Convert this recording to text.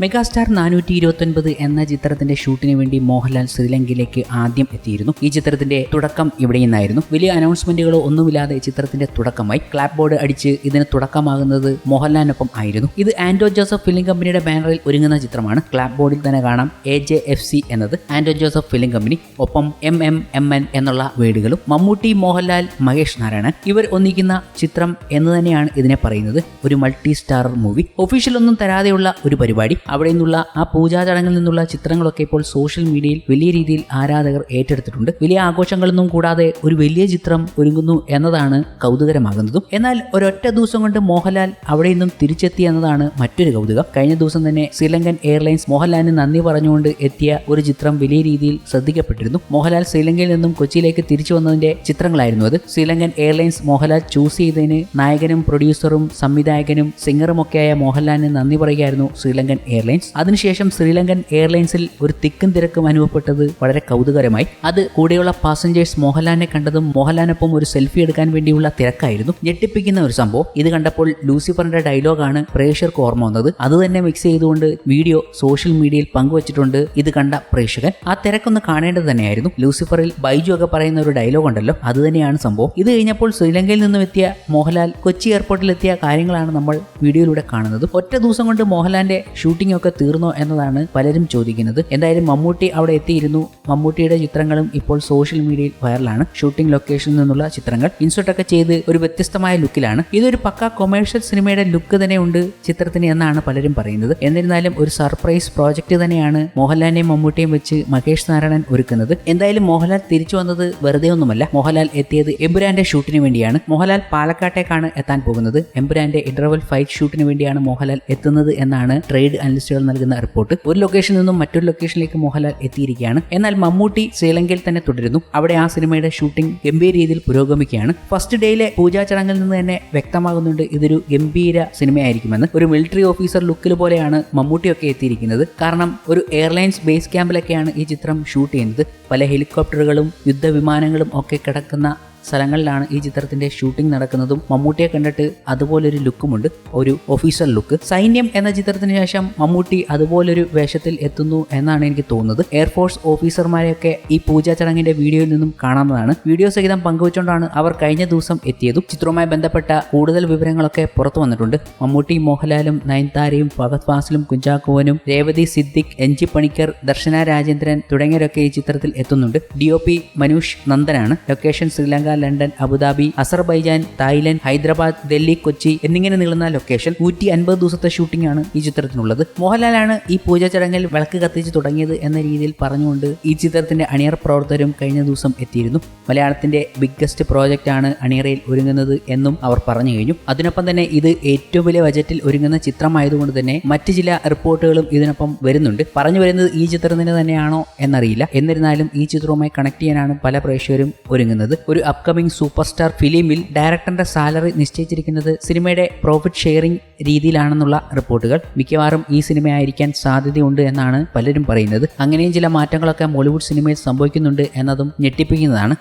Megastar നാനൂറ്റി ഇരുപത്തൊൻപത് എന്ന ചിത്രത്തിന്റെ ഷൂട്ടിന് വേണ്ടി മോഹൻലാൽ ശ്രീലങ്കയിലേക്ക് ആദ്യം എത്തിയിരുന്നു. ഈ ചിത്രത്തിന്റെ തുടക്കം ഇവിടെ നിന്നായിരുന്നു വലിയ അനൗൺസ്മെന്റുകളോ ഒന്നുമില്ലാതെ ചിത്രത്തിന്റെ തുടക്കമായി ക്ലാപ്പ് ബോർഡ് അടിച്ച് ഇതിന് തുടക്കമാകുന്നത് മോഹൻലാലിനൊപ്പം ആയിരുന്നു. ഇത് ആന്റോ ജോസഫ് ഫിലിം കമ്പനിയുടെ ബാനറിൽ ഒരുങ്ങുന്ന ചിത്രമാണ്. ക്ലാപ്പ് ബോർഡിൽ തന്നെ കാണാം എ ജെ എഫ് സി എന്നത്. ആന്റോ ജോസഫ് ഫിലിം കമ്പനി ഒപ്പം എം എം എം എൻ എന്നുള്ള വേർഡുകളും മമ്മൂട്ടി മോഹൻലാൽ മഹേഷ് നാരായണൻ ഇവർ ഒന്നിക്കുന്ന ചിത്രം എന്ന് തന്നെയാണ് ഇതിനെ പറയുന്നത്. ഒരു മൾട്ടി സ്റ്റാർ മൂവി. ഒഫീഷ്യൽ ഒന്നും തരാതെയുള്ള ഒരു പരിപാടി. അവിടെ നിന്നുള്ള ആ പൂജാ ചടങ്ങിൽ നിന്നുള്ള ചിത്രങ്ങളൊക്കെ ഇപ്പോൾ സോഷ്യൽ മീഡിയയിൽ വലിയ രീതിയിൽ ആരാധകർ ഏറ്റെടുത്തിട്ടുണ്ട്. വലിയ ആഘോഷങ്ങളൊന്നും കൂടാതെ ഒരു വലിയ ചിത്രം ഒരുങ്ങുന്നു എന്നതാണ് കൗതുകരമാകുന്നതും. എന്നാൽ ഒരൊറ്റ ദിവസം കൊണ്ട് മോഹൻലാൽ അവിടെ നിന്നും തിരിച്ചെത്തി എന്നതാണ് മറ്റൊരു കൗതുകം. കഴിഞ്ഞ ദിവസം തന്നെ ശ്രീലങ്കൻ എയർലൈൻസ് മോഹൻലാലിന് നന്ദി പറഞ്ഞുകൊണ്ട് എത്തിയ ഒരു ചിത്രം വലിയ രീതിയിൽ ശ്രദ്ധിക്കപ്പെട്ടിരുന്നു. മോഹൻലാൽ ശ്രീലങ്കയിൽ നിന്നും കൊച്ചിയിലേക്ക് തിരിച്ചു വന്നതിന്റെ ചിത്രങ്ങളായിരുന്നു അത്. ശ്രീലങ്കൻ എയർലൈൻസ് മോഹൻലാൽ ചൂസ് ചെയ്തതിന് നായകനും പ്രൊഡ്യൂസറും സംവിധായകനും സിംഗറും ഒക്കെയായ മോഹൻലാലിന് നന്ദി പറയുകയായിരുന്നു ശ്രീലങ്കൻ എയർലൈൻസ്. അതിനുശേഷം ശ്രീലങ്കൻ എയർലൈൻസിൽ ഒരു തിക്കും തിരക്കും അനുഭവപ്പെട്ടത് വളരെ കൗതുകരമായി അത് കൂടെയുള്ള പാസഞ്ചേഴ്സ് മോഹൻലാലിനെ കണ്ടതും മോഹൻലാലിനൊപ്പം ഒരു സെൽഫി എടുക്കാൻ വേണ്ടിയുള്ള തിരക്കായിരുന്നു. ഞെട്ടിപ്പിക്കുന്ന ഒരു സംഭവം. ഇത് കണ്ടപ്പോൾ ലൂസിഫറിന്റെ ഡയലോഗാണ് പ്രേക്ഷകർക്ക് ഓർമ്മ വന്നത്. അത് തന്നെ മിക്സ് ചെയ്തുകൊണ്ട് വീഡിയോ സോഷ്യൽ മീഡിയയിൽ പങ്കുവച്ചിട്ടുണ്ട് ഇത് കണ്ട പ്രേക്ഷകൻ. ആ തിരക്കൊന്ന് കാണേണ്ടത് തന്നെയായിരുന്നു. ലൂസിഫറിൽ ബൈജു ഒക്കെ പറയുന്ന ഒരു ഡയലോഗ് ഉണ്ടല്ലോ. അത് തന്നെയാണ് സംഭവം. ഇത് കഴിഞ്ഞപ്പോൾ ശ്രീലങ്കയിൽ നിന്നും എത്തിയ മോഹൻലാൽ കൊച്ചി എയർപോർട്ടിൽ എത്തിയ കാര്യങ്ങളാണ് നമ്മൾ വീഡിയോയിലൂടെ കാണുന്നത്. ഒറ്റ ദിവസം കൊണ്ട് മോഹൻലാലിന്റെ ഷൂട്ടിംഗ് ഒക്കെ തീർന്നോ എന്നതാണ് പലരും ചോദിക്കുന്നത്. എന്തായാലും മമ്മൂട്ടി അവിടെ എത്തിയിരുന്നു. മമ്മൂട്ടിയുടെ ചിത്രങ്ങളും ഇപ്പോൾ സോഷ്യൽ മീഡിയയിൽ വൈറലാണ്. ഷൂട്ടിംഗ് ലൊക്കേഷനിൽ നിന്നുള്ള ചിത്രങ്ങൾ ഇൻസോട്ട് ഒക്കെ ചെയ്ത് ഒരു വ്യത്യസ്തമായ ലുക്കിലാണ്. ഇതൊരു പക്ക കൊമേഴ്ഷ്യൽ സിനിമയുടെ ലുക്ക് തന്നെ ഉണ്ട് ചിത്രത്തിന് എന്നാണ് പലരും പറയുന്നത്. എന്നിരുന്നാലും ഒരു സർപ്രൈസ് പ്രോജക്റ്റ് തന്നെയാണ് മോഹൻലാലിനെയും മമ്മൂട്ടിയും വെച്ച് മഹേഷ് നാരായണൻ ഒരുക്കുന്നത്. എന്തായാലും മോഹൻലാൽ തിരിച്ചു വന്നത് വെറുതെ ഒന്നുമല്ല. മോഹൻലാൽ എത്തിയത് എമ്പുരാന്റെ ഷൂട്ടിന് വേണ്ടിയാണ്. മോഹൻലാൽ പാലക്കാട്ടേക്കാണ് എത്താൻ പോകുന്നത്. എമ്പുരാന്റെ ഇന്റർവൽ ഫൈറ്റ് ഷൂട്ടിന് വേണ്ടിയാണ് മോഹൻലാൽ എത്തുന്നത് എന്നാണ് ട്രേഡ് അനലിസ്റ്റുകൾ നൽകുന്ന റിപ്പോർട്ട് ഒരു ലൊക്കേഷനിൽ നിന്നും മറ്റൊരു ലൊക്കേഷനിലേക്ക് മോഹൻലാൽ എത്തിയിരിക്കുകയാണ്. എന്നാൽ മമ്മൂട്ടി ശ്രീലങ്കയിൽ തന്നെ തുടരുന്നു. അവിടെ ആ സിനിമയുടെ ഷൂട്ടിംഗ് ഗംഭീര രീതിയിൽ പുരോഗമിക്കുകയാണ്. ഫസ്റ്റ് ഡേയിലെ പൂജാ ചടങ്ങിൽ നിന്ന് തന്നെ വ്യക്തമാകുന്നുണ്ട് ഇതൊരു ഗംഭീര സിനിമയായിരിക്കുമെന്ന്. ഒരു മിലിറ്ററി ഓഫീസർ ലുക്കിൽ പോലെയാണ് മമ്മൂട്ടിയൊക്കെ എത്തിയിരിക്കുന്നത്. കാരണം ഒരു എയർലൈൻസ് ബേസ് ക്യാമ്പിലൊക്കെയാണ് ഈ ചിത്രം ഷൂട്ട് ചെയ്യുന്നത്. പല ഹെലികോപ്റ്ററുകളും യുദ്ധവിമാനങ്ങളും ഒക്കെ കിടക്കുന്ന സ്ഥലങ്ങളിലാണ് ഈ ചിത്രത്തിന്റെ ഷൂട്ടിംഗ് നടക്കുന്നതും. മമ്മൂട്ടിയെ കണ്ടിട്ട് അതുപോലൊരു ലുക്കുമുണ്ട് ഒരു ഒഫീഷ്യൽ ലുക്ക് സൈന്യം എന്ന ചിത്രത്തിന് ശേഷം മമ്മൂട്ടി അതുപോലൊരു വേഷത്തിൽ എത്തുന്നു എന്നാണ് എനിക്ക് തോന്നുന്നത്. എയർഫോഴ്സ് ഓഫീസർമാരെയൊക്കെ ഈ പൂജാ ചടങ്ങിന്റെ വീഡിയോയിൽ നിന്നും കാണാവുന്നതാണ്. വീഡിയോ സഹിതം പങ്കുവച്ചുകൊണ്ടാണ് അവർ കഴിഞ്ഞ ദിവസം എത്തിയതും. ചിത്രവുമായി ബന്ധപ്പെട്ട കൂടുതൽ വിവരങ്ങളൊക്കെ പുറത്തു വന്നിട്ടുണ്ട്. മമ്മൂട്ടി മോഹൻലാലും നയൻതാരയും ഭഗത് ഫാസിലും കുഞ്ചാക്കോവനും രേവതി സിദ്ദിഖ് എൻ ജി പണിക്കർ ദർശന രാജേന്ദ്രൻ തുടങ്ങിയവരൊക്കെ ഈ ചിത്രത്തിൽ എത്തുന്നുണ്ട്. D O P Manush നന്ദനാണ്. Location Sri Lanka London Abu Dhabi Azerbaijan Thailand Hyderabad Delhi Kochi എന്നിങ്ങനെ നീളുന്ന ലൊക്കേഷൻ നൂറ്റി അൻപത് ദിവസത്തെ ഷൂട്ടിംഗ് ആണ് ഈ ചിത്രത്തിനുള്ളത്. മോഹൻലാലാണ് ഈ പൂജാ ചടങ്ങിൽ വിളക്ക് കത്തിച്ച് തുടങ്ങിയത് എന്ന രീതിയിൽ പറഞ്ഞുകൊണ്ട് ഈ ചിത്രത്തിന്റെ അണിയർ പ്രവർത്തകരും കഴിഞ്ഞ ദിവസം എത്തിയിരുന്നു. മലയാളത്തിന്റെ ബിഗ്ഗസ്റ്റ് പ്രോജക്റ്റ് ആണ് അണിയറയിൽ ഒരുങ്ങുന്നത് എന്നും അവർ പറഞ്ഞു കഴിഞ്ഞു. അതിനൊപ്പം തന്നെ ഇത് ഏറ്റവും വലിയ ബജറ്റിൽ ഒരുങ്ങുന്ന ചിത്രമായതുകൊണ്ട് തന്നെ മറ്റ് ചില റിപ്പോർട്ടുകളും ഇതിനൊപ്പം വരുന്നുണ്ട്. പറഞ്ഞു വരുന്നത് ഈ ചിത്രത്തിന് തന്നെയാണോ എന്നറിയില്ല. എന്നിരുന്നാലും ഈ ചിത്രവുമായി കണക്ട് ചെയ്യാനാണ് പല പ്രേക്ഷകരും ഒരുങ്ങുന്നത്. ഒരു അപ്കമിംഗ് സൂപ്പർ സ്റ്റാർ ഫിലിമിൽ ഡയറക്ടറിന്റെ സാലറി നിശ്ചയിച്ചിരിക്കുന്നത് സിനിമയുടെ പ്രോഫിറ്റ് ഷെയറിംഗ് രീതിയിലാണെന്നുള്ള റിപ്പോർട്ടുകൾ മിക്കവാറും ഈ സിനിമയായിരിക്കാൻ സാധ്യതയുണ്ട് എന്നാണ് പലരും പറയുന്നത്. അങ്ങനെയും ചില മാറ്റങ്ങളൊക്കെ മോളിവുഡ് സിനിമയിൽ സംഭവിക്കുന്നുണ്ട് എന്നതും ഞെട്ടിപ്പിക്കുന്നതാണ്.